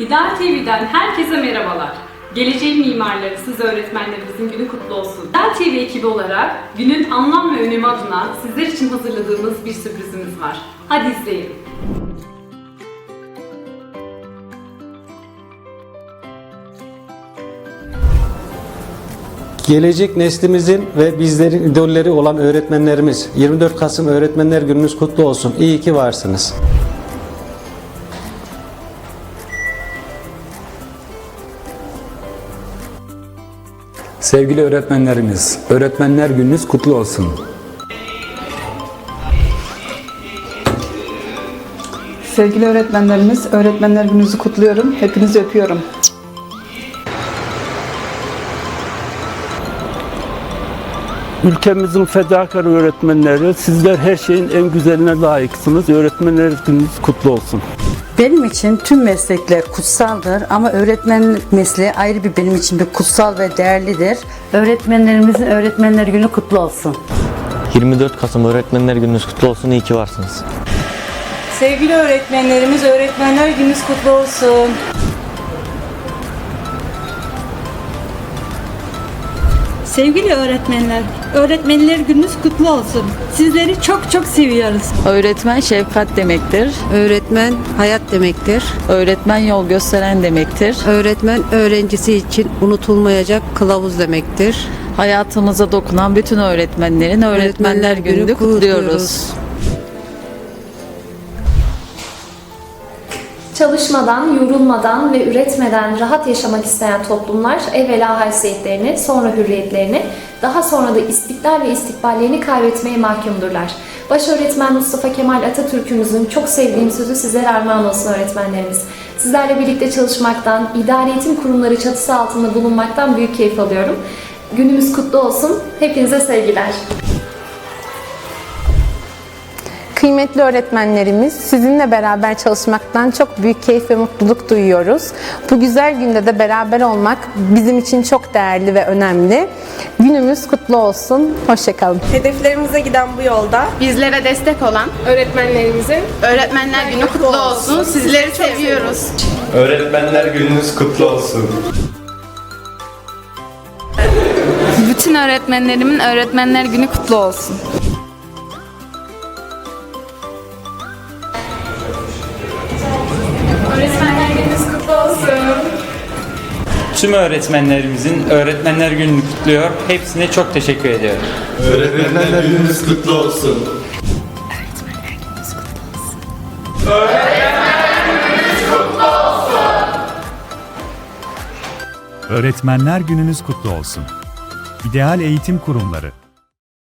İdeal TV'den herkese merhabalar. Geleceğin mimarları, siz öğretmenlerimizin günü kutlu olsun. İdeal TV ekibi olarak günün anlam ve önemi adına sizler için hazırladığımız bir sürprizimiz var. Hadi izleyin. Gelecek neslimizin ve bizlerin idolleri olan öğretmenlerimiz 24 Kasım Öğretmenler Gününüz kutlu olsun. İyi ki varsınız. Sevgili öğretmenlerimiz, öğretmenler gününüz kutlu olsun. Sevgili öğretmenlerimiz, öğretmenler gününüzü kutluyorum. Hepinizi öpüyorum. Ülkemizin fedakar öğretmenleri, sizler her şeyin en güzeline layıksınız. Öğretmenler gününüz kutlu olsun. Benim için tüm meslekler kutsaldır ama öğretmen mesleği ayrı bir benim için bir kutsal ve değerlidir. Öğretmenlerimizin öğretmenler günü kutlu olsun. 24 Kasım Öğretmenler Gününüz kutlu olsun. İyi ki varsınız. Sevgili öğretmenlerimiz, öğretmenler gününüz kutlu olsun. Sevgili öğretmenler, öğretmenler gününüz kutlu olsun. Sizleri çok çok seviyoruz. Öğretmen şefkat demektir. Öğretmen hayat demektir. Öğretmen yol gösteren demektir. Öğretmen öğrencisi için unutulmayacak kılavuz demektir. Hayatımıza dokunan bütün öğretmenlerin Öğretmenler Günü'nü kutluyoruz. Çalışmadan, yorulmadan ve üretmeden rahat yaşamak isteyen toplumlar evvela haysiyetlerini, sonra hürriyetlerini, daha sonra da istiklal ve istikballerini kaybetmeye mahkumdurlar. Baş öğretmen Mustafa Kemal Atatürk'ümüzün çok sevdiğim sözü sizlere armağan olsun öğretmenlerimiz. Sizlerle birlikte çalışmaktan, idari eğitim kurumları çatısı altında bulunmaktan büyük keyif alıyorum. Günümüz kutlu olsun. Hepinize sevgiler. Kıymetli öğretmenlerimiz, sizinle beraber çalışmaktan çok büyük keyif ve mutluluk duyuyoruz. Bu güzel günde de beraber olmak bizim için çok değerli ve önemli. Günümüz kutlu olsun. Hoşçakalın. Hedeflerimize giden bu yolda Bizlere destek olan öğretmenlerimizin öğretmenler günü kutlu olsun. Sizleri seviyoruz. Öğretmenler gününüz kutlu olsun. Bütün öğretmenlerimin öğretmenler günü kutlu olsun. Tüm öğretmenlerimizin Öğretmenler Günü'nü kutluyor. Hepsine çok teşekkür ediyorum. Öğretmenler gününüz kutlu olsun. Öğretmenler gününüz kutlu olsun. İdeal Eğitim Kurumları